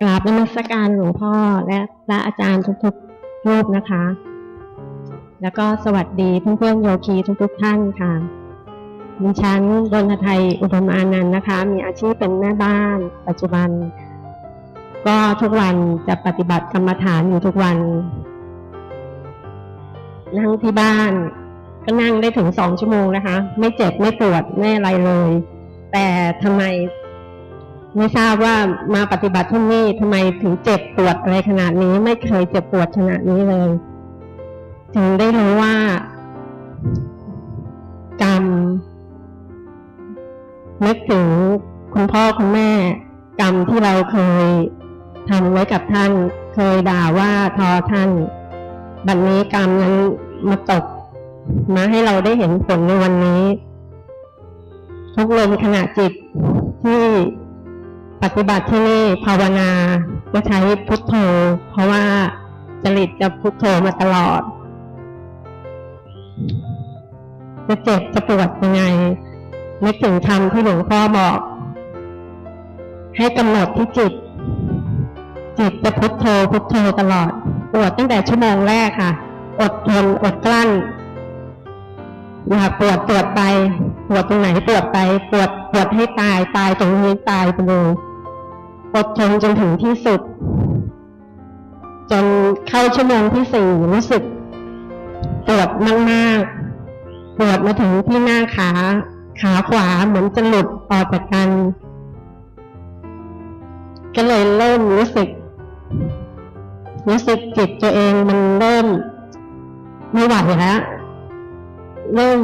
กราบนมัสการหลวงพ่อและพระอาจารย์ทุกๆรูปนะคะ แล้วก็สวัสดีเพื่อนๆโยคีทุกๆท่านค่ะดิฉันดนทไทยอุดมอานันต์นะคะ มีอาชีพเป็นแม่บ้าน ปัจจุบัน ก็ทุกวันจะปฏิบัติกรรมฐานอยู่ทุกวัน นั่งที่บ้าน ก็นั่งได้ถึงสองชั่วโมงนะคะ ไม่เจ็บไม่ปวดไม่อะไรเลย แต่ทำไม ไม่ทราบว่ามาปฏิบัติที่นี่ทำไมถึงเจ็บปวดอะไรขนาดนี้ ไม่เคยเจ็บปวดขนาดนี้เลยถึงได้รู้ว่ากรรมนึกถึงคุณพ่อคุณแม่ กรรมที่เราเคยทำไว้กับท่าน เคยด่าว่าทอท่าน บัดนนี้กรรมนั้นมาตก มาให้เราได้เห็นผลในวันนี้ ทุกลมขณะจิตที่ ปฏิบัติที่นี่ภาวนาก็ใช้พุทโธ เพราะว่าจริตจะพุทโธมาตลอด จะเจ็บจะปวดยังไงนึกถึงคำที่หลวงพ่อบอก ให้กำหนดที่จิต จิตจะพุทโธพุทโธตลอด ปวดตั้งแต่ชั่วโมงแรกค่ะ อดทนอดกลั้นอยากปวดปวดไป ปวดตรงไหนปวดไป ปวดปวดให้ตายตายตรงนี้ตายไปเลย อดทนจนถึงที่สุด จนเข้าชั่วโมงที่สี่รู้สึกปวดมากๆปวดมาถึงที่หน้าขาขาขวาเหมือนจะหลุดออกจากกัน ก็เลยเริ่มรู้สึก รู้สึกจิตตัวเองมันเริ่มไม่ไหวแล้วเริ่ม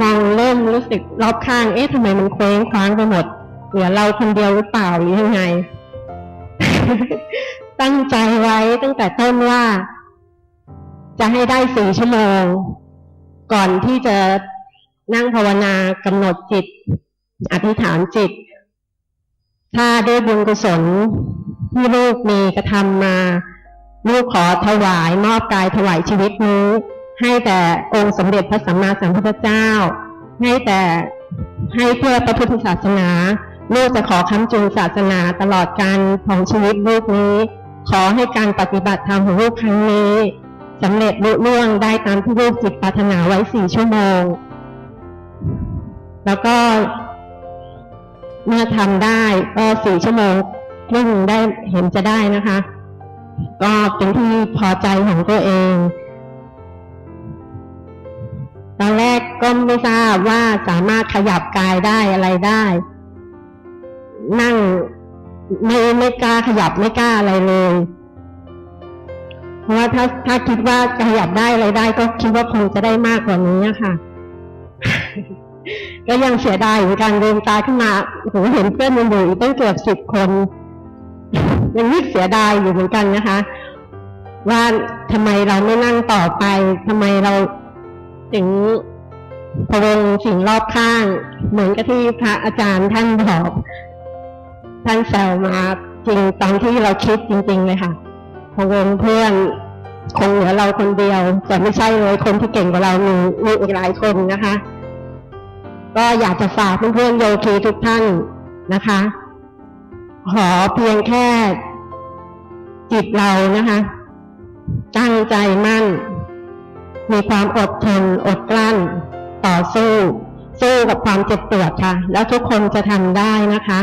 มองเริ่มรู้สึกรอบข้าง เอ๊ะทำไมมันเคว้งคว้างไปหมด เหลือเราคนเดียวหรือเปล่าหรือยังไง ตั้งใจไว้ตั้งแต่ต้นว่า จะให้ได้สี่ชั่วโมง ก่อนที่จะนั่งภาวนากำหนดจิต อธิษฐานจิต ถ้าได้บุญกุศลที่ลูกมีกระทำมาลูกขอถวายมอบกายถวายชีวิตนี้ ให้แต่องค์สมเด็จพระสัมมาสัมพุทธเจ้า ให้แต่ให้เพื่อพระพุทธศาสนา ลูกจะขอค้ำจุนศาสนาตลอดการของชีวิตลูกนี้ ขอให้การปฏิบัติธรรมของลูกครั้งนี้สำเร็จลุล่วงได้ตามที่ลูกจิตปรารถนาไว้สี่ชั่วโมง แล้วก็เมื่อทำได้ก็สี่ชั่วโมงครึ่งได้เห็นจะได้นะคะ ก็เป็นที่พอใจของตัวเอง ตอนแรกก็ไม่ทราบว่าสามารถขยับกายได้อะไรได้ นั่งไม่ไม่กล้าขยับไม่กล้าอะไรเลย เพราะว่าถ้าถ้าคิดว่าขยับได้อะไรได้ ก็คิดว่าคงจะได้มากกว่านี้ค่ะก็ยังเสียดายเหมือนกันเดินตาขึ้นมาโอ้โหเห็นเพื่อนมันอยู่อีกตั้งเกือบสิบคนยังนึกเสียดายอยู่เหมือนกันนะคะ ว่าทำไมเราไม่นั่งต่อไปทำไมเราถึงพะวงสิ่งรอบข้าง เหมือนกับที่พระอาจารย์ท่านบอก ท่านแซวมาจริงตอนที่เราคิดจริง ๆ เลยค่ะพวงเพื่อนคงเหลือเราคนเดียว แต่ไม่ใช่เลยคนที่เก่งกว่าเรามีมีอีกหลายคนนะคะ ก็อยากจะฝากเพื่อนๆโยคีทุกท่านนะคะ ขอเพียงแค่จิตเรานะคะ ตั้งใจมั่น มีความอดทนอดกลั้น ต่อสู้ สู้กับความเจ็บปวดค่ะ แล้วทุกคนจะทำได้นะคะ